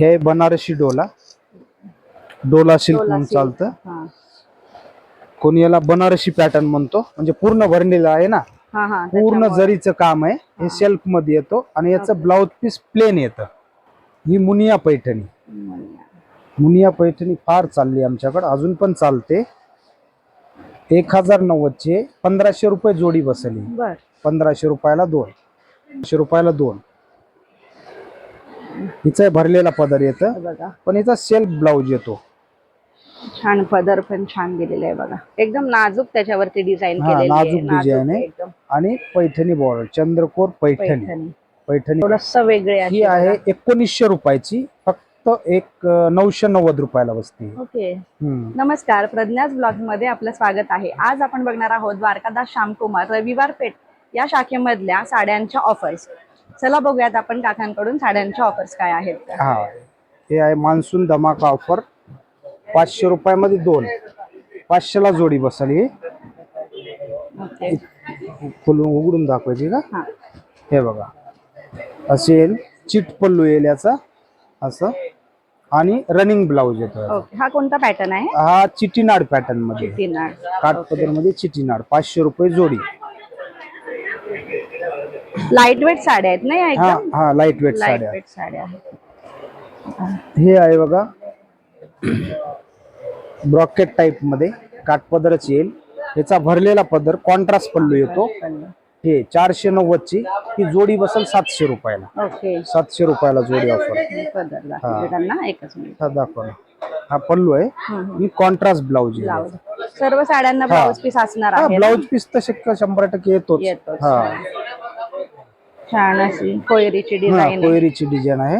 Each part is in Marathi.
हे आहे बनारसी डोला. डोला सिल्क म्हणून. चालतं. हा. कोणी याला बनारसी पॅटर्न म्हणतो. म्हणजे पूर्ण भरलेलं आहे ना? हा हा पूर्ण त्याच्यामुळे- जरीचं काम आहे. हे सेल्फमध्ये येतो आणि याचं ब्लाउज पीस प्लेन येतं. ही मुनिया पैठणी. मुनिया. पैठणी फार चालली आमच्याकडे. अजून पण चालते. एक हजार नव्वदचे पंधराशे रुपये जोडी बसली. बर. पंधराशे रुपयाला दोन. एकशे रुपयाला दोन. हिचा भरलेला पदर येतं. बघा. पण हिचा सेल्फ ब्लाउज येतो. छान पदर पण छान दिलेला आहे बघा. एकदम नाजूक त्याच्यावरती डिझाईन हा, केलेली आहे. नाजूक design आहे. एकदम. आणि पैठणी बॉर्डर चंद्रकोर पैठणी. पैठणी. पैठणी. थोडस वेगळे ही आहे एकोणीसशे रुपयाची. फक्त एक अं, नऊशे नव्वद रुपयाला बसते. ओके. हम्म. नमस्कार. प्रज्ञास ब्लॉगमध्ये आपलं स्वागत आहे. आज आपण बघणार आहोत द्वारकादास श्यामकुमार रविवार पेठ या शाखेमधल्या साड्यांच्या ऑफर्स चला बघूयात आपण काकांकडून साड्यांच्या ऑफर्स काय आहेत. हा. हे आहे मान्सून धमाका ऑफर पाचशे रुपयामध्ये दोन. पाचशेला जोडी बसल ही. ओके. फुलून उघडून दाखवायची का? हा. हे बघा. असेल चिट पल्लू येईल याचा. असं. आणि रनिंग ब्लाऊज येतो ओके. हा कोणता पॅटर्न आहे? हा चिटीनाड पॅटर्नमध्ये. काठपदरमध्ये चिटीनाड. पाचशे रुपये जोडी. लाइट वेट साड्या आहेत ना या हा एकदम? हा लाइट वेट लाइट साड्या. वेट साड्या आहेत. हे आहे बघा. ब्रॉकेट टाईपमध्ये काठपदरच येईल. याचा भरलेला पदर कॉन्ट्रास्ट पल्लू येतो. हे चारशे नव्वदची ही जोडी बसल सातशे रुपयाला. ओके सातशे रुपयाला जोडी ऑफर पदर दाखवते त्यांना एकच मिनिट. हा दाखवा ना. हा पल्लू आहे. ही कॉन्ट्रास्ट ब्लाऊज आहे ब्लाऊज सर्व साड्यांना ब्लाऊज पीस असणार हा आहे ना? ब्लाऊज पीस तर शक्य शंभर टक्के येतोच. येतोच. हा. छान अशी कोयरीची डिझाईन आहे. कोयरीची डिझाइन आहे.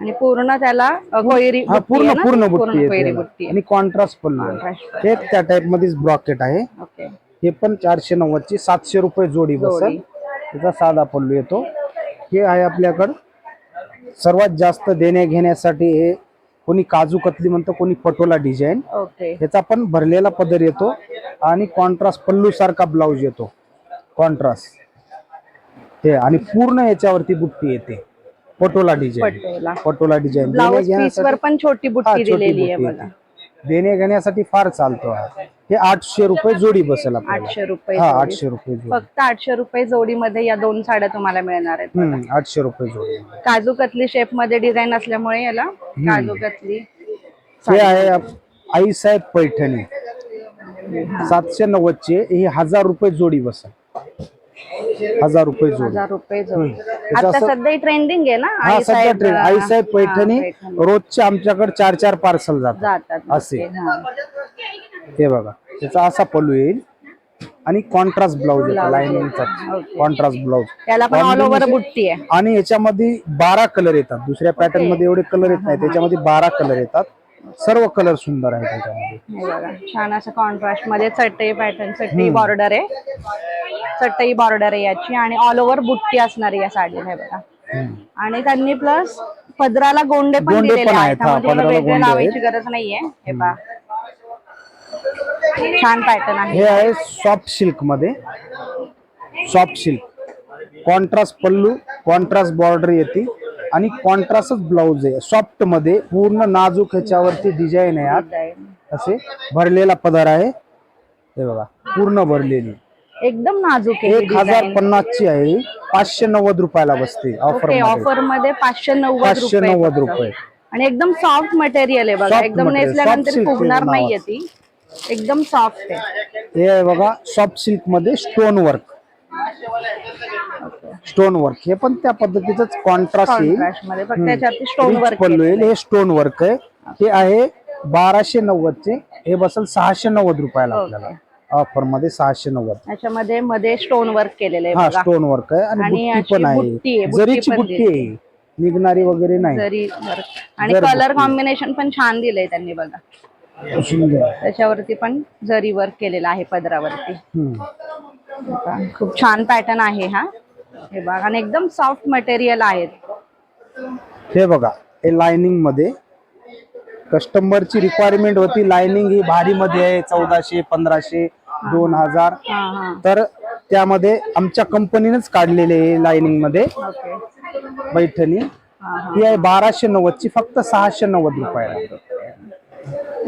आणि पूर्ण त्याला अ, कोयरी हा पूर्ण? पूर्ण बुट्टी येते. आणि कॉन्ट्रास्ट पल्लू आहे. Contrast हे त्या टाइप मध्येच ब्रॉकेट आहे. ओके हे पण चारशे नव्वदची सातशे रुपये जोडी बसल. जोडी. त्याचा साधा पल्लू येतो. हे आहे आपल्याकडं. सर्वात जास्त देण्या घेण्यासाठी हे कोणी काजू कतली म्हणतं कोणी पटोला डिझाईन ओके ह्याचा पण भरलेला पदर येतो. आणि कॉन्ट्रास्ट पल्लू सारखा ब्लाऊज येतो. कॉन्ट्रास्ट हे आणि पूर्ण याच्यावरती बुट्टी येते. Patola design Patola. Patola design blouse piece वर पण छोटी बुट्टी दिलेली आहे बघा. देणे घेण्यासाठी फार चालतो हा. हे आठशे रुपये जोडी बसेल आपल्याला. आठशे रुपये हा जोडी. आठशे रुपये जोडी. फक्त आठशे रुपये जोडीमध्ये या दोन साड्या तुम्हाला मिळणार आहेत हम्म आठशे रुपये जोडी. काजू कतली शेपमध्ये डिझाईन असल्यामुळे याला काजू कतली हे आहे आप- आईसाहेब पैठणी. सातशे नव्वदचे ही हजार रुपये जोडी बसेल. हजार रुपये जोडी. हजार रुपये जोडी. आता असं- सध्या ट्रेंडिंग आहे ना? हा सध्या आईसाहेब, ट्रेन हा, आईसाहेब पैठणी पैठणी. रोजचे आमच्याकडे चार चार पार्सल जातात. जातात असे. ओके, हा. हे बघा त्याचा असा पल्लू येईल आणि कॉन्ट्रास्ट ब्लाऊज येतो लाईनिंगचा. कॉन्ट्रास्ट ब्लाऊज त्याला पण ऑल ओव्हर बुट्टी आहे. आणि याच्यामध्ये बारा कलर येतात. दुसऱ्या पॅटर्नमध्ये एवढे कलर येत नाही. त्याच्यामध्ये बारा कलर येतात. सर्व कलर सुंदर आहे त्याच्यामध्ये. बघा छान असं कॉन्ट्रास्टमध्ये चटई पॅटर्न चटई बॉर्डर आहे. चटई बॉर्डर आहे याची आणि ऑल ओव्हर बुट्टी असणार आहे या साडीला हे बघा. हम्म. आणि त्यांनी प्लस पदराला गोंडे पण गोंडे दिलेले पण आहेत. आहेत, हा, त्यामध्ये पदराला वेगळे गोंडे लावायची गरज नाहीये. हे पहा. छान पॅटर्न आहे. हे आहे सॉफ्ट सिल्कमध्ये. Soft silk contrast pallu contrast border येते. आणि कॉन्ट्रास्टच ब्लाऊज आहे. सॉफ्टमध्ये पूर्ण नाजूक ह्याच्यावरती डिझाईन आहे आत असे भरलेला पदर आहे. हे बघा पूर्ण भरलेली. एकदम नाजूक आहे एक हजार पन्नास ची आहे पाचशे नव्वद रुपयाला बसते ऑफर ऑफरमध्ये. पाचशे नव्वद पाचशे नव्वद. रुपये. आणि एकदम सॉफ्ट मटेरियल आहे बघा. Soft एकदम material, नेसल्यानंतर soft silk फुगणार नाहीये ती. एकदम सॉफ्ट आहे. हे आहे बघा सॉफ्ट सिल्कमध्ये स्टोन वर्क स्टोन वर्क हे पण त्या पद्धतीच कॉन्ट्रास्ट येईल. पल्लू येईल हे स्टोन वर्क आहे. हे आहे बाराशे नव्वद चे हे बसल सहाशे नव्वद रुपयाला आपल्याला. ऑफरमध्ये सहाशे नव्वद. त्याच्यामध्ये मध्ये स्टोन वर्क केलेलं आहे हा स्टोन वर्क आहे आणि बुट्टी पण आहे. जरीची बुट्टी आहे. निघणारी वगैरे नाही. आणि कलर. कॉम्बिनेशन पण छान दिलंय त्यांनी बघा. त्याच्यावरती पण जरी वर्क केलेलं आहे पदरावरती. खूप छान पॅटर्न आहे हा. हे बघा आणि एकदम सॉफ्ट मटेरियल आहेत. हे बघा हे लाइनिंगमध्ये. कस्टमरची रिक्वायरमेंट होती लाइनिंग ही भारी मध्ये आहे चौदाशे पंधराशे दोन हजार. तर त्यामध्ये आमच्या कंपनीनेच काढलेले लाइनिंगमध्ये. पैठणी. हा आहे बाराशे नव्वदची फक्त सहाशे नव्वद रुपयाला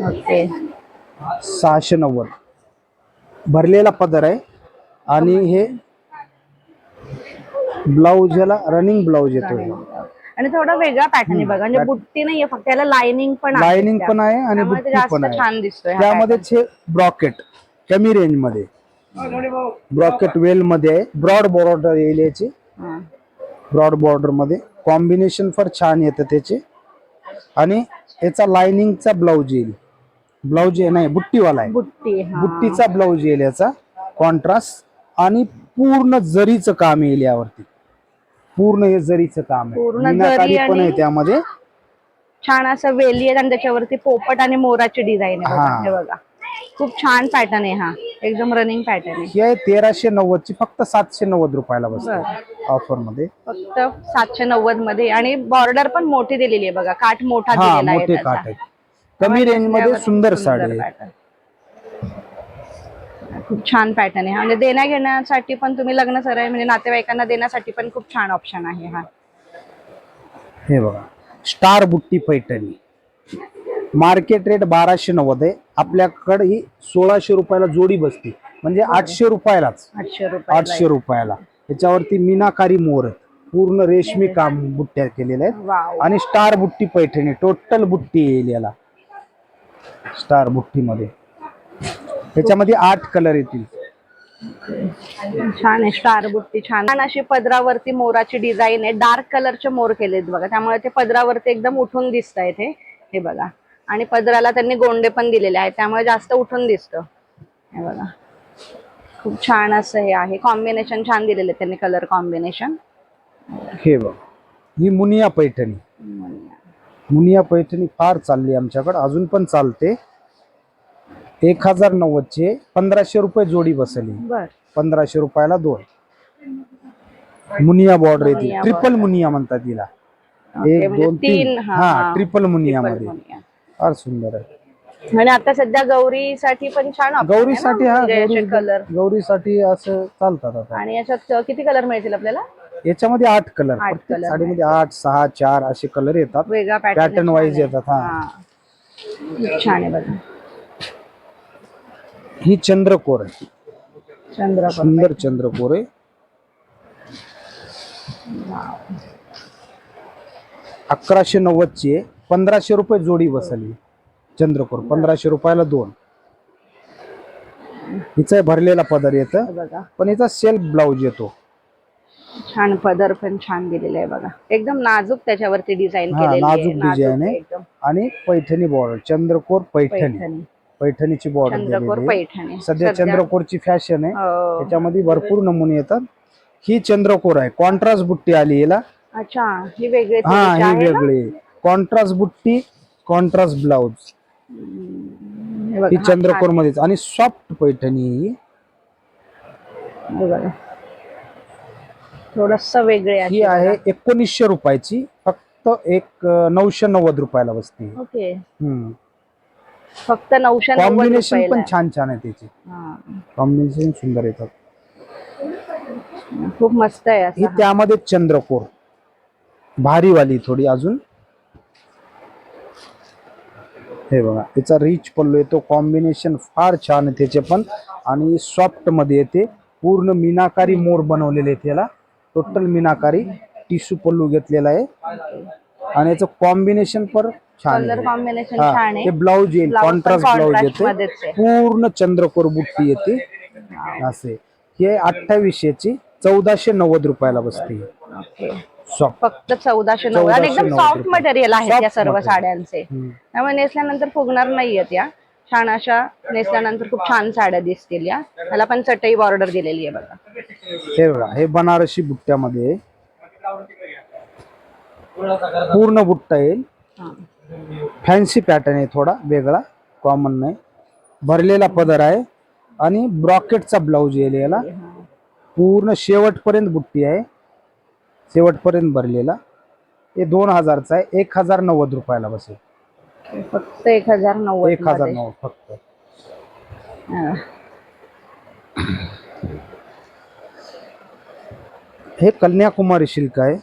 ओके. सहाशे नव्वद. भरलेला पदर आहे. आणि हे ब्लाऊज याला रनिंग ब्लाऊज येतो आणि थोडा वेगळा पॅटर्न आहे बघा. म्हणजे बुट्टी नाहीये फक्त याला लाइनिंग पण लाइनिंग त्या. पण आहे आणि बुट्टी पण आहे. छान दिसतोय त्यामध्येच हे ब्रॉकेट कमी रेंजमध्ये. ब्रॉकेट वेल मध्ये आहे. ब्रॉड बॉर्डर येईल याची. ब्रॉड बॉर्डरमध्ये. कॉम्बिनेशन फार छान येतं त्याचे. आणि याचा लाइनिंगचा ब्लाऊज येईल. ब्लाऊज नाही बुट्टीवाला आहे. बुट्टी बुट्टीचा ब्लाऊज येईल याचा. कॉन्ट्रास्ट आणि पूर्ण जरीचं काम येईल यावरती. पूर्ण हे जरीचं काम आहे पूर्ण मीनाकारी जरी पण आहे आणि- त्यामध्ये छान असं वेली आहे आणि त्याच्यावरती पोपट आणि मोराची डिझाईन आहे बघा. हा. हे बघा खूप छान पॅटर्न आहे हा एकदम रनिंग पॅटर्न आहे ही आहे तेराशे नव्वद ची फक्त सातशे नव्वद रुपयाला बसते ऑफरमध्ये फक्त सातशे नव्वदमध्ये आणि बॉर्डर पण मोठी दिलेली आहे बघा काठ मोठा हा दिलेला आहे मोठे त्याचा. काठ आहेत कमी रेंजमध्ये सुंदर साडी आहे. pattern. खूप छान पॅटर्न आहे. हा. म्हणजे देण्या घेण्यासाठी पण तुम्ही लग्न सराई म्हणजे नातेवाईकांना देण्यासाठी पण खूप छान ऑप्शन आहे हा. हे बघा. स्टार बुट्टी पैठणी. मार्केट रेट बाराशे नव्वद आहे. आपल्याकडे ही सोळाशे रुपयाला जोडी बसते. म्हणजे आठशे रुपयालाच. आठशे रुपये आठशे रुपयाला. त्याच्यावरती मीनाकारी मोर. पूर्ण रेशमी काम बुट्ट्या केलेल्या आहेत. आणि स्टार बुट्टी पैठणी. टोटल बुट्टी येईल याला. स्टार बुट्टी मध्ये त्याच्यामध्ये आठ कलर येतील. छान आहे स्टार बुट्टी छान. छान अशी पदरावरती मोराची डिझाईन आहे. डार्क कलरचे मोर केलेत बघा. त्यामुळे ते पदरावरती एकदम उठून दिसत आहे ते. हे बघा. आणि पदराला त्यांनी गोंडे पण दिलेले आहेत. त्यामुळे जास्त उठून दिसतं. हे बघा. खूप छान असं हे आहे. कॉम्बिनेशन छान दिलेले आहेत त्यांनी कलर कॉम्बिनेशन हे बघ. ही मुनिया पैठणी. मुनिया पैठणी फार चालली आमच्याकडे. अजून पण चालते. एक हजार नव्वदचे पंधराशे रुपये जोडी बसली. बर. पंधराशे रुपयाला दोन. मुनिया बॉर्डर येते. मुनिया ट्रिपल मुनिया म्हणतात तिला. ओके, एक म्हणजे दोन तीन, तीन हा, हा हा. ट्रिपल मुनिया मध्ये. फार सुंदर आहे. आणि आता सध्या गौरीसाठी पण छान option आहे ना, गौरीसाठी हा म्हणजे गौरी असे कलर गौरीसाठी असं चालतात आता. आणि याच्यात किती कलर मिळतील आपल्याला? याच्यामध्ये आठ कलर आठ प्रत्येक color साडीमध्ये आठ सहा चार असे कलर येतात. वेगळा पॅटर्न पॅटर्न वाईज येतात हा. छान आहे बघा. ही चंद्रकोर आहे. चंद्रकोर. सुंदर चंद्रकोर आहे. अकराशे नव्वदची आहे. पंधराशे रुपये जोडी बसली चंद्रकोर. पंधराशे रुपयाला दोन. हिचा भरलेला पदर येत. बघा. पण हिचा सेल्फ ब्लाऊज येतो. छान पदर पण छान दिलेला आहे बघा. एकदम नाजूक त्याच्यावरती डिझाईन हा, केलेली आहे. नाजूक design आहे. एकदम. आणि पैठणी बॉर्डर चंद्रकोर पैठणी. पैठणी. पैठणीची बॉर्डर चंद्रकोर दिलेली आहे. पैठणी. सध्या चंद्रकोरची फॅशन आहे. हो. त्याच्यामध्ये भरपूर नमुने येतात. ही चंद्रकोर आहे. कॉन्ट्रास्ट बुट्टी आली याला. अच्छा ही वेगळी हा थोडीशी ही आहे ना? वेगळी कॉन्ट्रास्ट बुट्टी कॉन्ट्रास्ट ब्लाउज हे बघा, ही हा, चंद्रकोर मध्येच आणि सॉफ्ट पैठणी ही. छान. बघा. थोडस वेगळे ही आहे एकोणीसशे रुपयाची. फक्त एक अं, नऊशे नव्वद रुपयाला बसते ओके. फक्त नऊशे नव्वद कॉम्बिनेशन पण. छान छान आहे त्याची. हा. कॉम्बिनेशन सुंदर येतात खूप मस्त आहे ही असं त्यामध्ये चंद्रकोर. भारीवाली थोडी अजून. हे बघा त्याचा रिच पल्लू येतो कॉम्बिनेशन फार छान आहे त्याचे पण. आणि सॉफ्टमध्ये येते पूर्ण मीनाकारी मोर बनवलेले आहेत याला. टोटल मीनाकारी टिश्यू पल्लू घेतलेला आहे. आणि याचं कॉम्बिनेशन पण छान कलर कॉम्बिनेशन छान आहे. ब्लाऊज येईल कॉन्ट्रास्ट ब्लाऊज येते. पूर्ण चंद्रकोर बुट्टी येते. असे. हे अठ्ठावीसशे चौदाशे नव्वद रुपयाला बसते फक्त चौदाशे नव्वद. आणि एकदम 1490 सॉफ्ट. मटेरियल आहे त्या सर्व. साड्यांचे. त्यामुळे नेसल्यानंतर फुगणार नाहीयेत या. छान अशा नेसल्यानंतर खूप छान साड्या दिसतील या. त्याला पण चटई बॉर्डर दिलेली आहे बघा. हे बघा हे बनारसी बुट्ट्यामध्ये. पूर्ण बुट्टा येईल. फॅन्सी पॅटर्न आहे थोडा वेगळा कॉमन नाही. भरलेला पदर आहे आणि ब्रॉकेटचा ब्लाऊज येईल याला. पूर्ण शेवटपर्यंत बुट्टी आहे. शेवटपर्यंत भरलेला. हे दोन हजारचा आहे. एक हजार नव्वद रुपयाला बसेल. फक्त एक हजार नव्वद एक हजार. नव्वद फक्त. हा. कन्याकुमारी सिल्क आहे.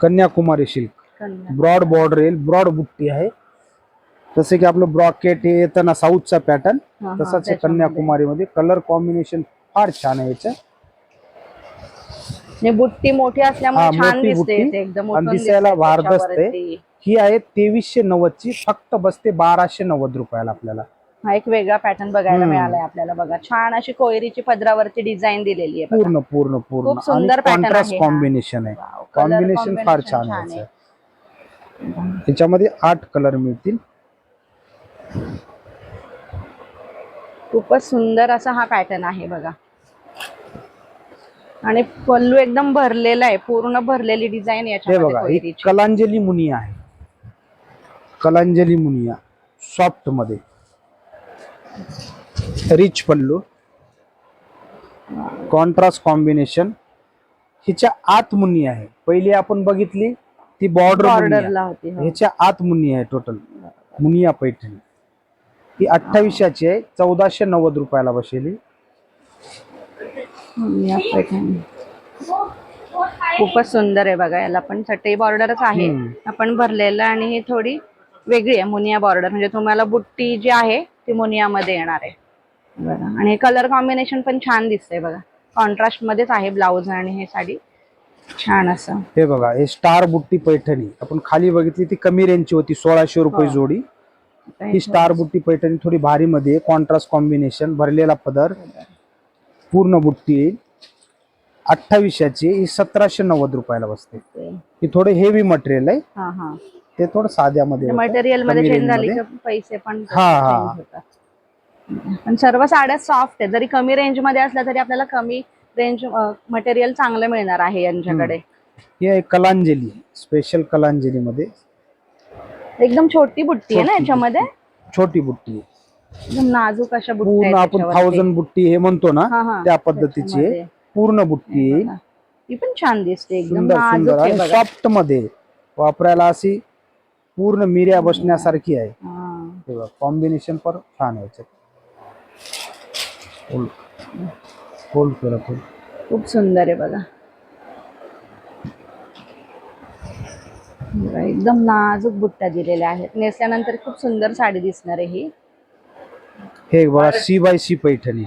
Kanyakumari silk Kanya. Broad border येईल ब्रॉड बुट्टी आहे जसे की आपलं ब्रॉकेट हे येतं ना साऊथचा पॅटर्न तसाच त्याच्यामध्ये. कन्याकुमारीमध्ये कलर कॉम्बिनेशन फार छान आहे याचं आणि बुट्टी मोठी असल्यामुळे हा, दिसायला आहे. त्याच्यावरती. ही आहे तेवीसशे नव्वद ची फक्त बसते बाराशे नव्वद रुपयाला आपल्याला हा एक वेगळा पॅटर्न बघायला. मिळालाय आपल्याला बघा छान अशी कोयरीची पदरावरती डिझाईन दिलेली आहे. पूर्ण पूर्ण पूर्ण खूप सुंदर हा. कॉम्बिनेशन आहे कॉम्बिनेशन फार छान आहे याचं. त्याच्यामध्ये आठ कलर मिळतील. खूपच सुंदर असा हा पॅटर्न आहे बघा. आणि पल्लू एकदम भरलेला आहे पूर्ण भरलेली डिझाईन हे याच्यामध्ये बघा ही. कलांजली मुनिया आहे. कलांजली मुनिया सॉफ्टमध्ये. रिच पल्लू. कॉन्ट्रास्ट कॉम्बिनेशन हिच्या आत मुनी आहे. पहिली आपण बघितली ती बॉर्डर बॉर्डरला होती हो. ह्याच्या आत मुनी आहे टोटल मुनिया पैठणी. ही अठ्ठावीसशेची आहे चौदाशे नव्वद रुपयाला बसेली या पैठणी. खूपच सुंदर आहे बघा याला पण चटई बॉर्डरच आहे. आपण भरलेलं आणि ही थोडी वेगळी आहे मुनिया बॉर्डर म्हणजे तुम्हाला बुट्टी जी आहे ती मुनियामध्ये येणार आहे. बघा. आणि कलर कॉम्बिनेशन पण छान दिसतंय बघा. कॉन्ट्रास्ट मध्येच आहे ब्लाऊज आणि हे साडी. छान असं. हे बघा हे स्टार बुट्टी पैठणी. आपण खाली बघितली ती कमी रेंजची होती सोळाशे रुपये हो. जोडी. हे स्टार बुट्टी पैठणी थोडी भारी मध्ये कॉन्ट्रास्ट कॉम्बिनेशन भरलेला पदर पूर्ण बुट्टी येईल अठ्ठावीसशेची ही सतराशे नव्वद रुपयाला बसते. ही थोडे हेवी मटेरियल आहे. हा हा. ते थोडं साध्यामध्ये. मटेरियलमध्ये. तर पैसे पण हा, हा. पण सर्व साड्या सॉफ्ट आहे जरी कमी रेंजमध्ये असल्या तरी आपल्याला कमी रेंज मटेरियल चांगलं मिळणार आहे यांच्याकडे ही आहे कलांजली स्पेशल कलांजली मध्ये एकदम छोटी बुट्टी आहे ना छोटी याच्यामध्ये छोटी बुट्टी आहे. एकदम नाजूक अशा पूर्ण आहेत आपण. थाउजंड बुट्टी हे म्हणतो ना हा, हा. त्या पद्धतीची आहे त्याच्यामध्ये. पूर्ण बुट्टी येईल बघा. ती पण छान दिसते एकदम सुंदर नाजूक सुंदर आहे आणि बघा सॉफ्टमध्ये वापरायला अशी पूर्ण मिऱ्या बसण्यासारखी आहे हा. कॉम्बिनेशन पण छान आहे याच्यात होल्ड करा थोडं. खूप सुंदर आहे बघा. एकदम नाजूक बुट्ट्या दिलेल्या आहेत. नेसल्यानंतर खूप सुंदर साडी दिसणार आहे ही. हे बघा C by C Paithani.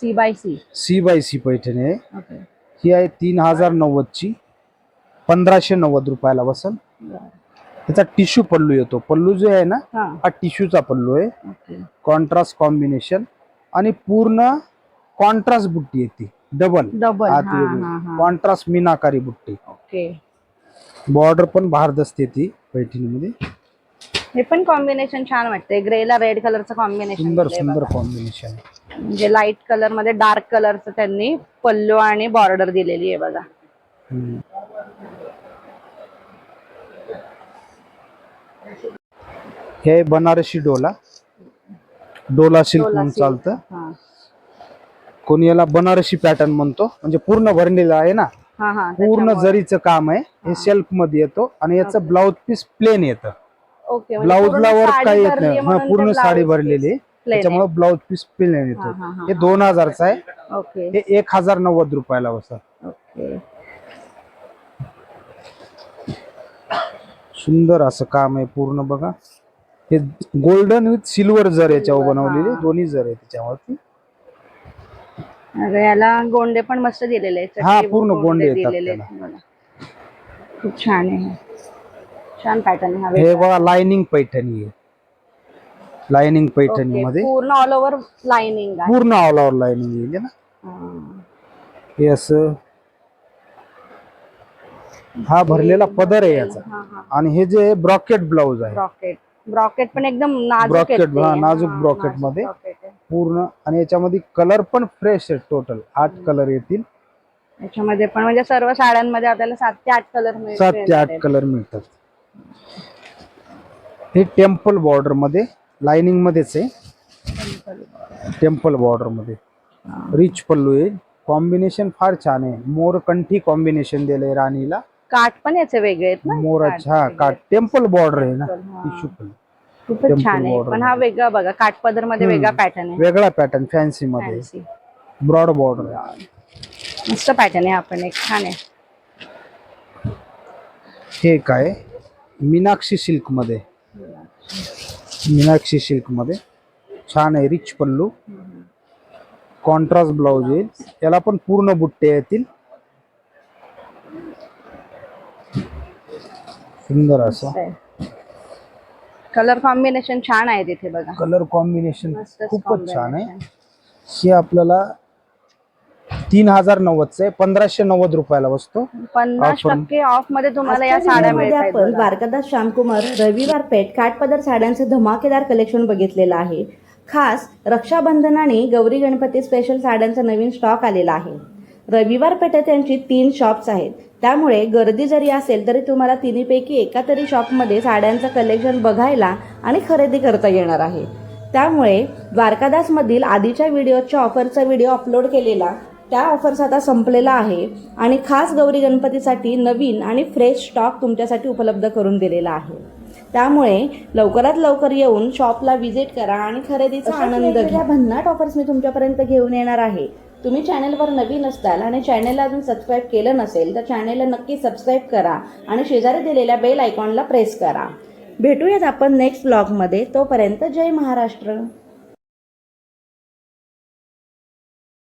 C by C. C by C Paithani आहे. ओके. ही आहे तीन हजार नव्वदची. पंधराशे नव्वद रुपयाला बसल त्याचा टिश्यू पल्लू येतो. पल्लू जो आहे ना हा. टिश्यूचा पल्लू आहे. Contrast combination. आणि पूर्ण कॉन्ट्रास्ट बुट्टी येते. डबल. डबल. हा हा हा. कॉन्ट्रास्ट मीनाकारी बुट्टी. ओके. बॉर्डर पण भारदस्त येते पैठणीमध्ये. हे पण कॉम्बिनेशन छान वाटतंय. ग्रेला रेड कलरचं कॉम्बिनेशन सुंदर सुंदर कॉम्बिनेशन म्हणजे लाइट कलरमध्ये डार्क कलरचं त्यांनी पल्लू आणि बॉर्डर दिलेली आहे बघा. हे बनारसी डोला. डोला सिल्क डोला म्हणून silk. चालतं. हा. कोणी याला बनारसी पॅटर्न म्हणतो म्हणजे पूर्ण भरलेलं आहे ना? हा हा पूर्ण जरीचं काम आहे हे सेल्फमध्ये येतो आणि याचं ब्लाउज पीस प्लेन येतं. ओके ब्लाउजला वर्क काही येत नाही. हा, पूर्ण साडी भरलेली आहे. त्याच्यामुळे ब्लाउज पीस प्लेन हा, येतो हा, दोन हजारचं आहे. ओके. हे एक हजार नव्वद रुपयाला बसत ओके. सुंदर असं काम आहे पूर्ण बघा. हे गोल्डन विथ सिल्वर जर याच्यावर बनवलेले दोन्ही जर आहे त्याच्यावरती. याला गोंडे पण मस्त दिलेले आहेत. हा, पूर्ण गोंडे दिलेले आहेत. खूप छान आहे. छान पॅटर्न हा बघा लाइनिंग पैठणी आहे. लाइनिंग पैठणी मध्ये. पूर्ण ऑल ओव्हर लाइनिंग आहे. पूर्ण ऑल ओव्हर लाइनिंग येईल ना? हा. हे असं हा भरलेला पदर आहे याचा. आणि हे जे ब्रॉकेट ब्लाउज आहे. ब्रॉकेट ब्रॉकेट पण एकदम नाजूक. हा, नाजूक नाजूकमध्ये. पूर्ण आणि याच्यामध्ये कलर पण फ्रेश आहे टोटल. आठ कलर येतील. याच्यामध्ये पण म्हणजे सर्व साड्यांमध्ये आपल्याला सात ते आठ कलर सात ते आठ कलर मिळतात. हे टेम्पल बॉर्डरमध्ये लाइनिंग मध्येच आहे. टेम्पल बॉर्डरमध्ये रिच पल्लू आहे. कॉम्बिनेशन फार छान आहे. मोर कंठी कॉम्बिनेशन दिलंय राणीला. काठ पण याचे वेगळे आहेत ना? मोराच्या हा का टेम्पल बॉर्डर आहे ना. टिश्यू पल्लू. खूपच छान आहे. पण हा वेगळा बघा काठपदरमध्ये वेगळा पॅटर्न आहे. वेगळा पॅटर्न फॅन्सी मध्ये. ब्रॉड बॉर्डर मस्त पॅटर्न आहे हा पण एक छान आहे. हे काय? मीनाक्षी सिल्कमध्ये मीनाक्षी सिल्कमध्ये छान आहे रिच पल्लू. कॉन्ट्रास्ट ब्लाऊज येईल. याला पण पूर्ण बुट्टे येतील. सुंदर असा. कलर कॉम्बिनेशन छान आहे तिथे बघा. कलर कॉम्बिनेशन मस्तच खूपच छान आहे. combination. हे आपल्याला तीन हजार नव्वदचं आहे. पंधराशे नव्वद रुपयाला बसतो. पन्नास Offer. टक्के ऑफमध्ये तुम्हाला या आजच्या साड्या व्हिडिओमध्ये मिळतात आपण. द्वारकादास श्यामकुमार रविवार पेठ काठपदर साड्यांचं धमाकेदार कलेक्शन बघितलेलं आहे. खास रक्षाबंधन आणि गौरी गणपती स्पेशल साड्यांचा नवीन स्टॉक आलेला आहे. रविवार पेठेत यांची तीन शॉप्स आहेत. त्यामुळे गर्दी जरी असेल तरी तुम्हाला तिन्हीपैकी एका तरी शॉपमध्ये साड्यांचं कलेक्शन बघायला आणि खरेदी करता येणार आहे. त्यामुळे द्वारकादासमधील आधीच्या व्हिडिओच्या ऑफरचा व्हिडिओ अपलोड केलेला त्या ऑफर्स आता संपलेला आहे आणि खास गौरी गणपतीसाठी नवीन आणि फ्रेश स्टॉक तुमच्यासाठी उपलब्ध करून दिलेला आहे. त्यामुळे लवकरात लवकर येऊन शॉपला व्हिजिट करा आणि खरेदीचा आनंद घ्या. भन्नाट ऑफर्स मी तुमच्यापर्यंत घेऊन येणार आहे. तुम्ही चॅनलवर नवीन असताल आणि चॅनलला अजून सबस्क्राईब केलं नसेल तर चॅनलला नक्की सबस्क्राईब करा आणि शेजारी दिलेल्या बेल आयकॉनला प्रेस करा. भेटूयात आपण नेक्स्ट ब्लॉगमध्ये तोपर्यंत जय महाराष्ट्र.